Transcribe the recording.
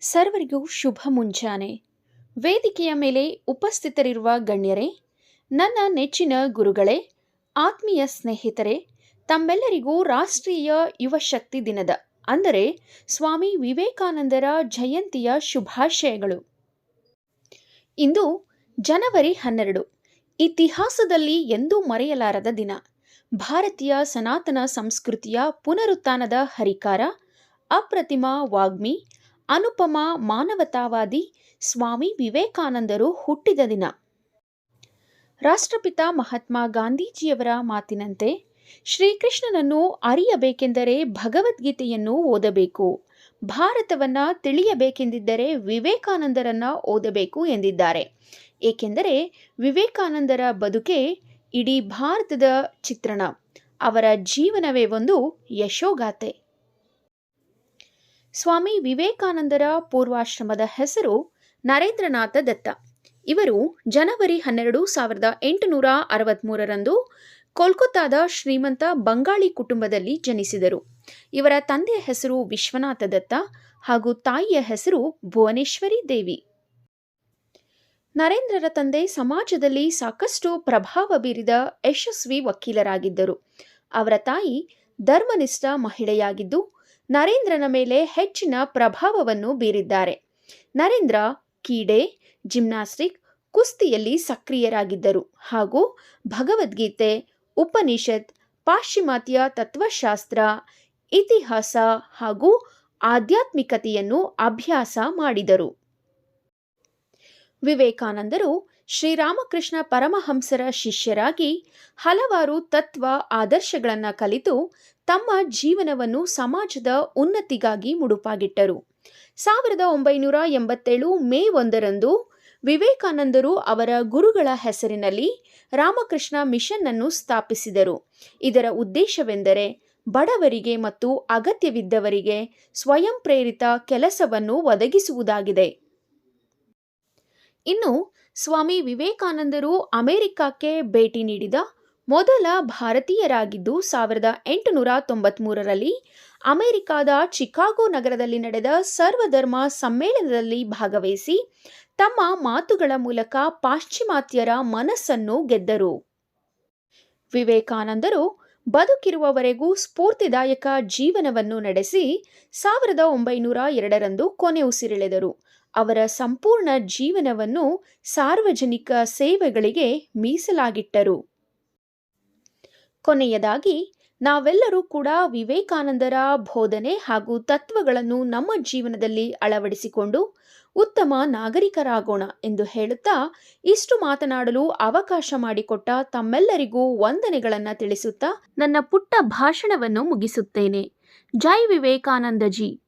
ಸರ್ವರಿಗೂ ಶುಭ ಮುಂಜಾನೆ. ವೇದಿಕೆಯ ಮೇಲೆ ಉಪಸ್ಥಿತರಿರುವ ಗಣ್ಯರೇ, ನನ್ನ ನೆಚ್ಚಿನ ಗುರುಗಳೇ, ಆತ್ಮೀಯ ಸ್ನೇಹಿತರೆ, ತಮ್ಮೆಲ್ಲರಿಗೂ ರಾಷ್ಟ್ರೀಯ ಯುವಶಕ್ತಿ ದಿನದ, ಅಂದರೆ ಸ್ವಾಮಿ ವಿವೇಕಾನಂದರ ಜಯಂತಿಯ ಶುಭಾಶಯಗಳು. ಇಂದು ಜನವರಿ ಹನ್ನೆರಡು, ಇತಿಹಾಸದಲ್ಲಿ ಎಂದೂ ಮರೆಯಲಾರದ ದಿನ. ಭಾರತೀಯ ಸನಾತನ ಸಂಸ್ಕೃತಿಯ ಪುನರುತ್ಥಾನದ ಹರಿಕಾರ, ಅಪ್ರತಿಮ ವಾಗ್ಮಿ ಅನುಪಮ ಮಾನವತಾವಾದಿ ಸ್ವಾಮಿ ವಿವೇಕಾನಂದರು ಹುಟ್ಟಿದ ದಿನ. ರಾಷ್ಟ್ರಪಿತ ಮಹಾತ್ಮ ಗಾಂಧೀಜಿಯವರ ಮಾತಿನಂತೆ ಶ್ರೀಕೃಷ್ಣನನ್ನು ಅರಿಯಬೇಕೆಂದರೆ ಭಗವದ್ಗೀತೆಯನ್ನು ಓದಬೇಕು. ಭಾರತವನ್ನ ತಿಳಿಯಬೇಕೆಂದಿದ್ದರೆ ವಿವೇಕಾನಂದರನ್ನ ಓದಬೇಕು ಎಂದಿದ್ದಾರೆ. ಏಕೆಂದರೆ ವಿವೇಕಾನಂದರ ಬದುಕೆ ಇಡೀ ಭಾರತದ ಚಿತ್ರಣ. ಅವರ ಜೀವನವೇ ಒಂದು ಯಶೋಗಾಥೆ. ಸ್ವಾಮಿ ವಿವೇಕಾನಂದರ ಪೂರ್ವಾಶ್ರಮದ ಹೆಸರು ನರೇಂದ್ರನಾಥ ದತ್ತ. ಇವರು ಜನವರಿ ಹನ್ನೆರಡು ಸಾವಿರದ ಎಂಟುನೂರ ಅರವತ್ತ್ಮೂರರಂದು ಕೋಲ್ಕತ್ತಾದ ಶ್ರೀಮಂತ ಬಂಗಾಳಿ ಕುಟುಂಬದಲ್ಲಿ ಜನಿಸಿದರು. ಇವರ ತಂದೆಯ ಹೆಸರು ವಿಶ್ವನಾಥ ದತ್ತ ಹಾಗೂ ತಾಯಿಯ ಹೆಸರು ಭುವನೇಶ್ವರಿ ದೇವಿ. ನರೇಂದ್ರರ ತಂದೆ ಸಮಾಜದಲ್ಲಿ ಸಾಕಷ್ಟು ಪ್ರಭಾವ ಬೀರಿದ ಯಶಸ್ವಿ ವಕೀಲರಾಗಿದ್ದರು. ಅವರ ತಾಯಿ ಧರ್ಮನಿಷ್ಠ ಮಹಿಳೆಯಾಗಿದ್ದು ನರೇಂದ್ರನ ಮೇಲೆ ಹೆಚ್ಚಿನ ಪ್ರಭಾವವನ್ನು ಬೀರಿದ್ದಾರೆ. ನರೇಂದ್ರ ಕೀಡೆ ಜಿಮ್ನಾಸ್ಟಿಕ್, ಕುಸ್ತಿಯಲ್ಲಿ ಸಕ್ರಿಯರಾಗಿದ್ದರು ಹಾಗೂ ಭಗವದ್ಗೀತೆ, ಉಪನಿಷತ್, ಪಾಶ್ಚಿಮಾತ್ಯ ತತ್ವಶಾಸ್ತ್ರ, ಇತಿಹಾಸ ಹಾಗೂ ಆಧ್ಯಾತ್ಮಿಕತೆಯನ್ನು ಅಭ್ಯಾಸ ಮಾಡಿದರು. ವಿವೇಕಾನಂದರು ಶ್ರೀರಾಮಕೃಷ್ಣ ಪರಮಹಂಸರ ಶಿಷ್ಯರಾಗಿ ಹಲವಾರು ತತ್ವ ಆದರ್ಶಗಳನ್ನು ಕಲಿತು ತಮ್ಮ ಜೀವನವನ್ನು ಸಮಾಜದ ಉನ್ನತಿಗಾಗಿ ಮುಡುಪಾಗಿಟ್ಟರು. ಸಾವಿರದ ಒಂಬೈನೂರ ಎಂಬತ್ತೇಳು ಮೇ ಒಂದರಂದು ವಿವೇಕಾನಂದರು ಅವರ ಗುರುಗಳ ಹೆಸರಿನಲ್ಲಿ ರಾಮಕೃಷ್ಣ ಮಿಷನ್ ಅನ್ನು ಸ್ಥಾಪಿಸಿದರು. ಇದರ ಉದ್ದೇಶವೆಂದರೆ ಬಡವರಿಗೆ ಮತ್ತು ಅಗತ್ಯವಿದ್ದವರಿಗೆ ಸ್ವಯಂ ಪ್ರೇರಿತ ಕೆಲಸವನ್ನು ಒದಗಿಸುವುದಾಗಿದೆ. ಇನ್ನು ಸ್ವಾಮಿ ವಿವೇಕಾನಂದರು ಅಮೆರಿಕಕ್ಕೆ ಭೇಟಿ ನೀಡಿದ ಮೊದಲ ಭಾರತೀಯರಾಗಿದ್ದು ಸಾವಿರದ ಎಂಟುನೂರ ತೊಂಬತ್ಮೂರರಲ್ಲಿ ಅಮೆರಿಕಾದ ಚಿಕಾಗೋ ನಗರದಲ್ಲಿ ನಡೆದ ಸರ್ವಧರ್ಮ ಸಮ್ಮೇಳನದಲ್ಲಿ ಭಾಗವಹಿಸಿ ತಮ್ಮ ಮಾತುಗಳ ಮೂಲಕ ಪಾಶ್ಚಿಮಾತ್ಯರ ಮನಸ್ಸನ್ನು ಗೆದ್ದರು. ವಿವೇಕಾನಂದರು ಬದುಕಿರುವವರೆಗೂ ಸ್ಫೂರ್ತಿದಾಯಕ ಜೀವನವನ್ನು ನಡೆಸಿ ಸಾವಿರದ ಒಂಬೈನೂರ ಎರಡರಂದು ಕೊನೆ ಉಸಿರೆಳೆದರು. ಅವರ ಸಂಪೂರ್ಣ ಜೀವನವನ್ನು ಸಾರ್ವಜನಿಕ ಸೇವೆಗಳಿಗೆ ಮೀಸಲಾಗಿಟ್ಟರು. ಕೊನೆಯದಾಗಿ ನಾವೆಲ್ಲರೂ ಕೂಡ ವಿವೇಕಾನಂದರ ಬೋಧನೆ ಹಾಗೂ ತತ್ವಗಳನ್ನು ನಮ್ಮ ಜೀವನದಲ್ಲಿ ಅಳವಡಿಸಿಕೊಂಡು ಉತ್ತಮ ನಾಗರಿಕರಾಗೋಣ ಎಂದು ಹೇಳುತ್ತಾ ಇಷ್ಟು ಮಾತನಾಡಲು ಅವಕಾಶ ಮಾಡಿಕೊಟ್ಟ ತಮ್ಮೆಲ್ಲರಿಗೂ ವಂದನೆಗಳನ್ನು ತಿಳಿಸುತ್ತಾ ನನ್ನ ಪುಟ್ಟ ಭಾಷಣವನ್ನು ಮುಗಿಸುತ್ತೇನೆ. ಜೈ ವಿವೇಕಾನಂದಜಿ.